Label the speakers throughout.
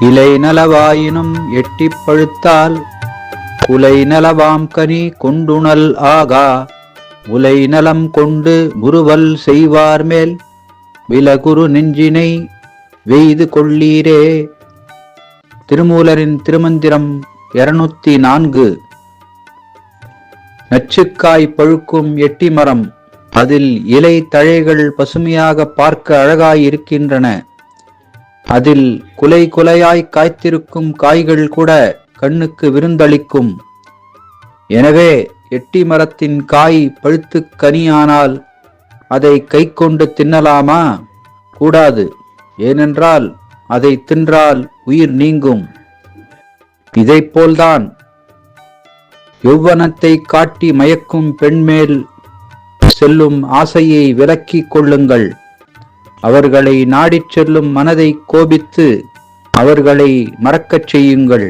Speaker 1: இலை நலவாயினும் எட்டிப் பழுத்தால் குலை நலவாம் கனி கொண்டுணல் ஆகா. உலை நலம் கொண்டு முறுவல் செய்வார் மேல் விலகுரு நெஞ்சினை வெய்து கொள்ளீரே. திருமூலரின் திருமந்திரம் இருநூத்தி நான்கு. நச்சுக்காய் பழுக்கும் எட்டி மரம் அதில் இலை தழைகள் பசுமையாக பார்க்க அழகாய் இருக்கின்றன அதில் குலை குலையாய் காய்த்திருக்கும் காய்கள் கூட கண்ணுக்கு விருந்தளிக்கும். எனவே எட்டி மரத்தின் காய் பழுத்து கனியானால் அதை கை கொண்டு தின்னலாமா? கூடாது. ஏனென்றால் அதை தின்றால் உயிர் நீங்கும். இதைப்போல்தான். யௌவனத்தை காட்டி மயக்கும் பெண்மேல் செல்லும் ஆசையை விலக்கிக் கொள்ளுங்கள். அவர்களை நாடிச் செல்லும் மனதை கோபித்து அவர்களை மறக்கச் செய்யுங்கள்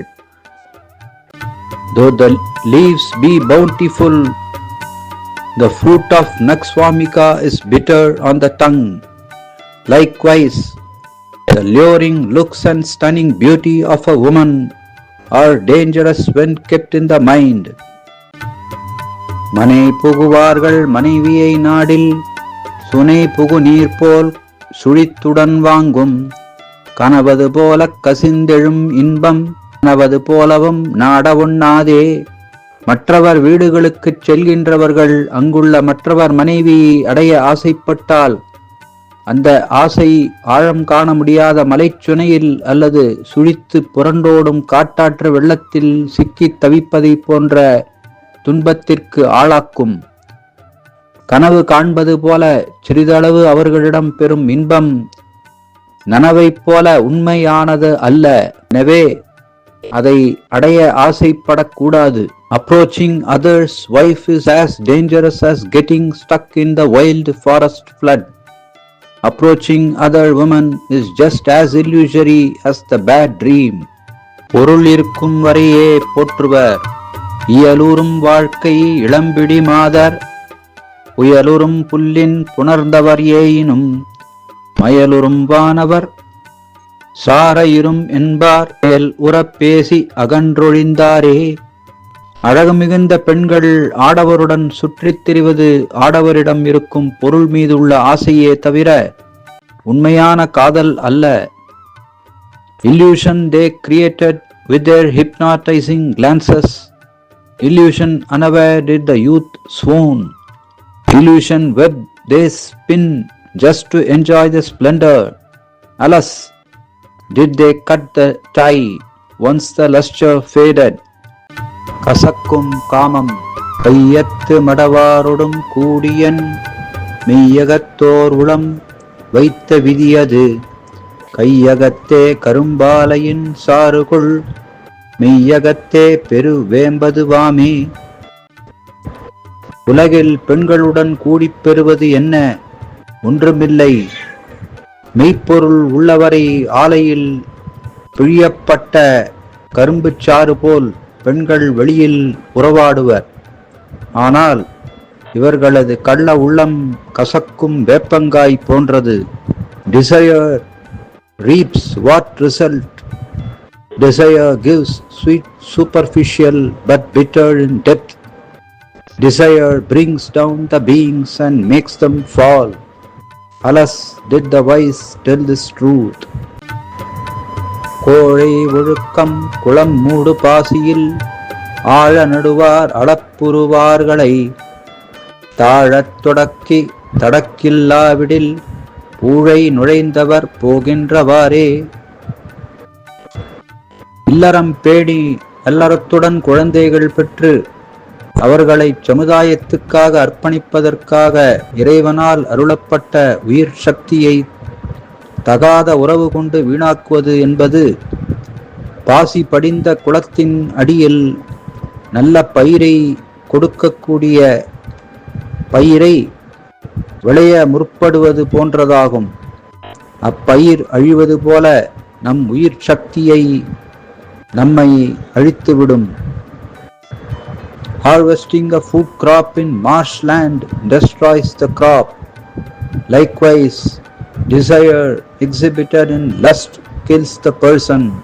Speaker 1: Though the leaves be bountiful, the fruit of Nakswamika is bitter on the tongue. Likewise, the luring looks and stunning beauty of a woman are dangerous when kept in the mind. மனை புகுவார்கள் மனைவியை நாடில் சுனை புகு நீர் போல் சுழித்துடன் வாங்கும். கனவது போல கசிந்தெழும் இன்பம் கனவது போலவும் நாட உண்ணாதே. மற்றவர் வீடுகளுக்குச் செல்கின்றவர்கள் அங்குள்ள மற்றவர் மனைவியை அடைய ஆசைப்பட்டால் அந்த ஆசை ஆழம் காண முடியாத மலைச்சுனையில் அல்லது சுழித்து புரண்டோடும் காட்டாற்று வெள்ளத்தில் சிக்கித் தவிப்பதைப் போன்ற துன்பத்திற்கு ஆளாக்கும். கனவு காண்பது போல சிறிதளவு அவர்களிடம் பெறும் இன்பம் நனவைப் போல உண்மையானது அல்ல. எனவே அதை அடைய ஆசைப்படக்கூடாது. Approaching others wife is as dangerous as getting stuck in the wild forest flood approaching other women is just as illusory as the bad dream பொருள் இருக்கும் வரையே போற்றுவர். இயலூரும் வாழ்க்கை இளம்பிடி மாதர். புயலுறும் புல்லின் புணர்ந்தவர் ஏயினும் மயலுறும் வானவர் சாரையிரும் என்பார். மேல் உறப்பேசி அகன்றொழிந்தாரே. அழகு மிகுந்த பெண்கள் ஆடவருடன் சுற்றித் திரிவது ஆடவரிடம் இருக்கும் பொருள் மீதுள்ள ஆசையே தவிர உண்மையான காதல் அல்ல. Illusion they created with their hypnotizing glances. Illusion unaware did the youth swoon. Illusion web they spin just to enjoy the splendor alas did they cut the tie once the luster faded கசக்கும் காமம் கையத்து மடவாரொடும் கூடியன் மெய்யகத்தோர் உளம் வைத்த விதியது கையகத்தே கரும்பாலையின் சாறுகுள் மெய்யகத்தே பெருவேம்பதுவாமே உலகில் பெண்களுடன் கூடிப் பெறுவது என்ன? ஒன்றுமில்லை. மெய்ப்பொருள் உள்ளவரை ஆலையில் பிழியப்பட்ட கரும்புச் சாறு போல் பெண்கள் வெளியில் உறவாடுவர். ஆனால் இவர்களது கள்ள உள்ளம் கசக்கும் வேப்பங்காய் போன்றது. Desire reaps what result desire gives sweet superficial but bitter in depth desire brings down the beings and makes them fall. Alas did the wise tell this truth? கோழை ஒழுக்கம் குளம் மூடு பாசியில் ஆழ நடுவார் அளப்புருவார்களை தாழத் தொடக்கி தடக்கில்லாவிடில் ஊழை நுழைந்தவர் போகின்றவாறே. இல்லறம் பேடி அல்லறத்துடன் குழந்தைகள் பெற்று அவர்களை சமுதாயத்துக்காக அர்ப்பணிப்பதற்காக இறைவனால் அருளப்பட்ட உயிர் சக்தியை தகாத உறவு கொண்டு வீணாக்குவது என்பது பாசி படிந்த குளத்தின் அடியில் நல்ல பயிரை கொடுக்கக்கூடிய பயிரை விளைய முற்படுவது போன்றதாகும். அப்பயிர் அழிவது போல நம் உயிர் சக்தியை நம்மை அழித்துவிடும். Harvesting a food crop in marshland destroys the crop. Likewise, desire exhibited in lust kills the person.